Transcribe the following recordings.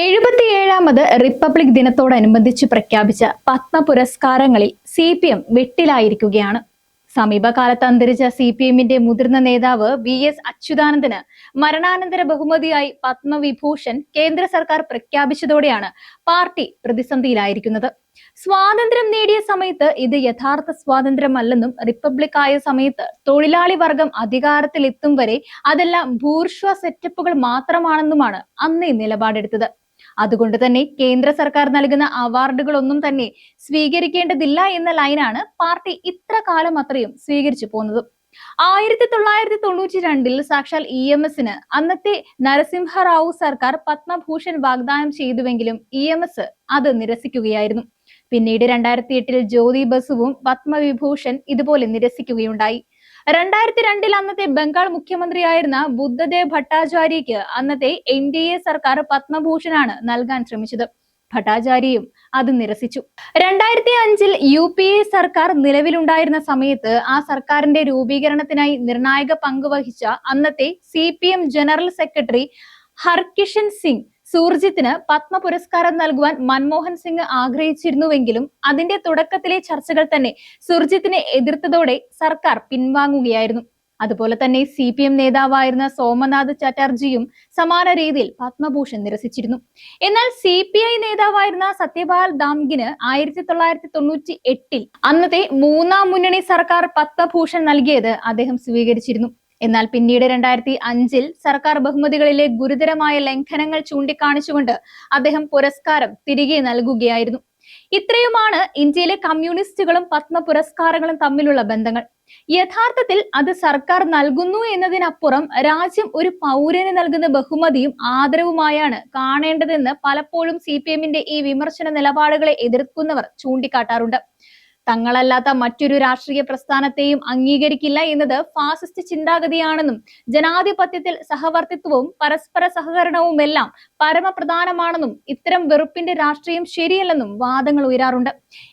എഴുപത്തിയേഴാമത് republic ദിനത്തോടനുബന്ധിച്ച് പ്രഖ്യാപിച്ച പത്മ പുരസ്കാരങ്ങളിൽ സി പി എം വെട്ടിലായിരിക്കുകയാണ്. സമീപകാലത്ത് അന്തരിച്ച സി പി എമ്മിന്റെ മുതിർന്ന നേതാവ് വി എസ് അച്യുതാനന്ദന് മരണാനന്തര ബഹുമതിയായി പത്മവിഭൂഷൺ കേന്ദ്ര സർക്കാർ പ്രഖ്യാപിച്ചതോടെയാണ് പാർട്ടി പ്രതിസന്ധിയിലായിരിക്കുന്നത്. സ്വാതന്ത്ര്യം നേടിയ സമയത്ത് ഇത് യഥാർത്ഥ സ്വാതന്ത്ര്യമല്ലെന്നും റിപ്പബ്ലിക് ആയ സമയത്ത് തൊഴിലാളി വർഗം അധികാരത്തിൽ എത്തും വരെ അതെല്ലാം ഭൂർഷ്വ സെറ്റപ്പുകൾ മാത്രമാണെന്നുമാണ് അന്ന് നിലപാടെടുത്തത്. അതുകൊണ്ട് തന്നെ കേന്ദ്ര സർക്കാർ നൽകുന്ന അവാർഡുകളൊന്നും തന്നെ സ്വീകരിക്കേണ്ടതില്ല എന്ന ലൈനാണ് പാർട്ടി ഇത്ര കാലം അത്രയും സ്വീകരിച്ചു പോകുന്നത്. ആയിരത്തി തൊള്ളായിരത്തി തൊണ്ണൂറ്റി രണ്ടിൽ സാക്ഷാൽ ഇ എം എസിന് അന്നത്തെ നരസിംഹറാവു സർക്കാർ പത്മഭൂഷൺ വാഗ്ദാനം ചെയ്തുവെങ്കിലും ഇ എം എസ് അത് നിരസിക്കുകയായിരുന്നു. പിന്നീട് രണ്ടായിരത്തി എട്ടിൽ ജ്യോതി ബസുവും പത്മവിഭൂഷൺ ഇതുപോലെ നിരസിക്കുകയുണ്ടായി. രണ്ടായിരത്തി രണ്ടിൽ അന്നത്തെ ബംഗാൾ മുഖ്യമന്ത്രിയായിരുന്ന ബുദ്ധദേവ് ഭട്ടാചാര്യയ്ക്ക് അന്നത്തെ എൻ ഡി എ സർക്കാർ പത്മഭൂഷണാണ് നൽകാൻ ശ്രമിച്ചത്. ഭട്ടാചാര്യയും അത് നിരസിച്ചു. രണ്ടായിരത്തി അഞ്ചിൽ യു പി എ സർക്കാർ നിലവിലുണ്ടായിരുന്ന സമയത്ത് ആ സർക്കാരിന്റെ രൂപീകരണത്തിനായി നിർണായക പങ്കുവഹിച്ച അന്നത്തെ C P M general secretary Harkishan Singh സൂർജിത്തിന് Padma പുരസ്കാരം നൽകുവാൻ മൻമോഹൻ സിംഗ് ആഗ്രഹിച്ചിരുന്നുവെങ്കിലും അതിന്റെ തുടക്കത്തിലെ ചർച്ചകൾ തന്നെ സുർജിത്തിനെ എതിർത്തതോടെ സർക്കാർ പിൻവാങ്ങുകയായിരുന്നു. അതുപോലെ തന്നെ സി പി എം നേതാവായിരുന്ന സോമനാഥ് ചാറ്റർജിയും സമാന രീതിയിൽ പത്മഭൂഷൺ നിരസിച്ചിരുന്നു. എന്നാൽ സി പി ഐ നേതാവായിരുന്ന സത്യപാൽ ദാംഗിന് ആയിരത്തി തൊള്ളായിരത്തി തൊണ്ണൂറ്റി എട്ടിൽ അന്നത്തെ മൂന്നാം മുന്നണി സർക്കാർ പത്മഭൂഷൺ നൽകിയത് അദ്ദേഹം സ്വീകരിച്ചിരുന്നു. എന്നാൽ പിന്നീട് രണ്ടായിരത്തി അഞ്ചിൽ സർക്കാർ ബഹുമതികളിലെ ഗുരുതരമായ ലംഘനങ്ങൾ ചൂണ്ടിക്കാണിച്ചുകൊണ്ട് അദ്ദേഹം പുരസ്കാരം തിരികെ നൽകുകയായിരുന്നു. ഇത്രയുമാണ് ഇന്ത്യയിലെ കമ്മ്യൂണിസ്റ്റുകളും പത്മ പുരസ്കാരങ്ങളും തമ്മിലുള്ള ബന്ധങ്ങൾ. യഥാർത്ഥത്തിൽ അത് സർക്കാർ നൽകുന്നു എന്നതിനപ്പുറം രാജ്യം ഒരു പൗരന് നൽകുന്ന ബഹുമതിയും ആദരവുമായാണ് കാണേണ്ടതെന്ന് പലപ്പോഴും സി പി എമ്മിന്റെ ഈ വിമർശന നിലപാടുകളെ എതിർക്കുന്നവർ ചൂണ്ടിക്കാട്ടാറുണ്ട്. തങ്ങളല്ലാത്ത മറ്റൊരു രാഷ്ട്രീയ പ്രസ്ഥാനത്തെയും അംഗീകരിക്കില്ല എന്നത് ഫാസിസ്റ്റ് ചിന്താഗതിയാണെന്നും ജനാധിപത്യത്തിൽ സഹവർത്തിത്വവും പരസ്പര സഹകരണവും എല്ലാം പരമപ്രധാനമാണെന്നും ഇത്തരം വെറുപ്പിന്റെ രാഷ്ട്രീയം ശരിയല്ലെന്നും വാദങ്ങൾ ഉയരാറുണ്ട്.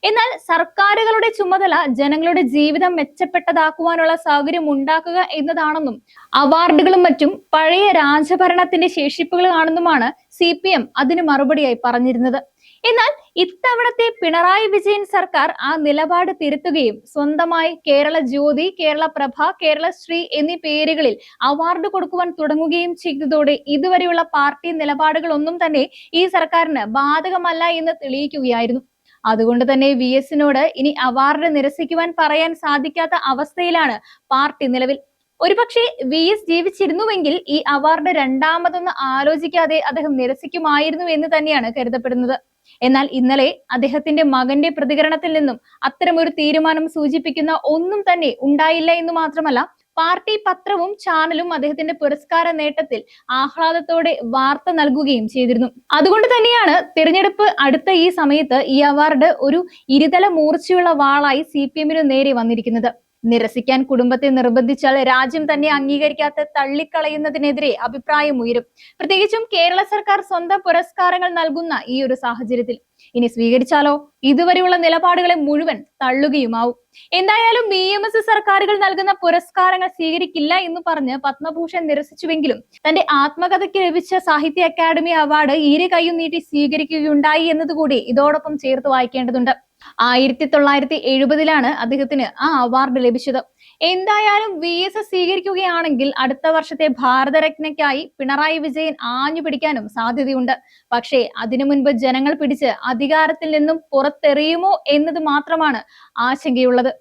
എന്നാൽ സർക്കാരുകളുടെ ചുമതല ജനങ്ങളുടെ ജീവിതം മെച്ചപ്പെട്ടതാക്കുവാനുള്ള സൗകര്യം ഉണ്ടാക്കുക എന്നതാണെന്നും അവാർഡുകളും മറ്റും പഴയ രാജഭരണത്തിന്റെ ശേഷിപ്പുകളാണെന്നുമാണ് സി പി എം അതിന് മറുപടിയായി പറഞ്ഞിരുന്നത്. എന്നാൽ ഇത്തവണത്തെ പിണറായി വിജയൻ സർക്കാർ ആ നിലപാട് തിരുത്തുകയും സ്വന്തമായി കേരള ജ്യോതി കേരള പ്രഭ കേരള ശ്രീ എന്നീ പേരുകളിൽ അവാർഡ് കൊടുക്കുവാൻ തുടങ്ങുകയും ചെയ്തതോടെ ഇതുവരെയുള്ള പാർട്ടി നിലപാടുകളൊന്നും തന്നെ ഈ സർക്കാരിന് ബാധകമല്ല എന്ന് തെളിയിക്കുകയായിരുന്നു. അതുകൊണ്ട് തന്നെ വി എസിനോട് ഇനി അവാർഡ് നിരസിക്കുവാൻ പറയാൻ സാധിക്കാത്ത അവസ്ഥയിലാണ് പാർട്ടി നിലവിൽ. ഒരുപക്ഷെ വി എസ് ജീവിച്ചിരുന്നുവെങ്കിൽ ഈ അവാർഡ് രണ്ടാമതൊന്ന് ആലോചിക്കാതെ അദ്ദേഹം നിരസിക്കുമായിരുന്നു എന്ന് തന്നെയാണ് കരുതപ്പെടുന്നത്. എന്നാൽ ഇന്നലെ അദ്ദേഹത്തിന്റെ മകന്റെ പ്രതികരണത്തിൽ നിന്നും അത്തരമൊരു തീരുമാനം സൂചിപ്പിക്കുന്ന ഒന്നും തന്നെ ഉണ്ടായില്ല എന്ന് മാത്രമല്ല പാർട്ടി പത്രവും ചാനലും അദ്ദേഹത്തിന്റെ പുരസ്കാര നേട്ടത്തിൽ ആഹ്ലാദത്തോടെ വാർത്ത നൽകുകയും ചെയ്തിരുന്നു. അതുകൊണ്ട് തന്നെയാണ് തിരഞ്ഞെടുപ്പ് അടുത്ത ഈ സമയത്ത് ഈ അവാർഡ് ഒരു ഇരുതല മൂർച്ചയുള്ള വാളായി സി പി നേരെ വന്നിരിക്കുന്നത്. നിരസിക്കാൻ കുടുംബത്തെ നിർബന്ധിച്ചാൽ രാജ്യം തന്നെ അംഗീകരിക്കാത്ത തള്ളിക്കളയുന്നതിനെതിരെ അഭിപ്രായം ഉയരും. പ്രത്യേകിച്ചും കേരള സർക്കാർ സ്വന്തം പുരസ്കാരങ്ങൾ നൽകുന്ന ഈ ഒരു സാഹചര്യത്തിൽ. ഇനി സ്വീകരിച്ചാലോ? ഇതുവരെയുള്ള നിലപാടുകളെ മുഴുവൻ തള്ളുകയുമാവും. എന്തായാലും ബി എം എസ് സർക്കാരുകൾ നൽകുന്ന പുരസ്കാരങ്ങൾ സ്വീകരിക്കില്ല എന്ന് പറഞ്ഞ് പത്മഭൂഷൺ നിരസിച്ചുവെങ്കിലും തന്റെ ആത്മകഥയ്ക്ക് ലഭിച്ച സാഹിത്യ അക്കാദമി അവാർഡ് ഇരു കൈയും നീട്ടി സ്വീകരിക്കുകയുണ്ടായി എന്നതുകൂടി ഇതോടൊപ്പം ചേർത്ത് വായിക്കേണ്ടതുണ്ട്. ആയിരത്തി തൊള്ളായിരത്തി എഴുപതിലാണ് അദ്ദേഹത്തിന് ആ അവാർഡ് ലഭിച്ചത്. എന്തായാലും വി എസ് സ്വീകരിക്കുകയാണെങ്കിൽ അടുത്ത വർഷത്തെ ഭാരതരത്നയ്ക്കായി പിണറായി വിജയൻ ആഞ്ഞു പിടിക്കാനും സാധ്യതയുണ്ട്. പക്ഷേ അതിനു മുൻപ് ജനങ്ങൾ പിടിച്ച് അധികാരത്തിൽ നിന്നും പുറത്തെറിയുമോ എന്നത് മാത്രമാണ് ആശങ്കയുള്ളത്.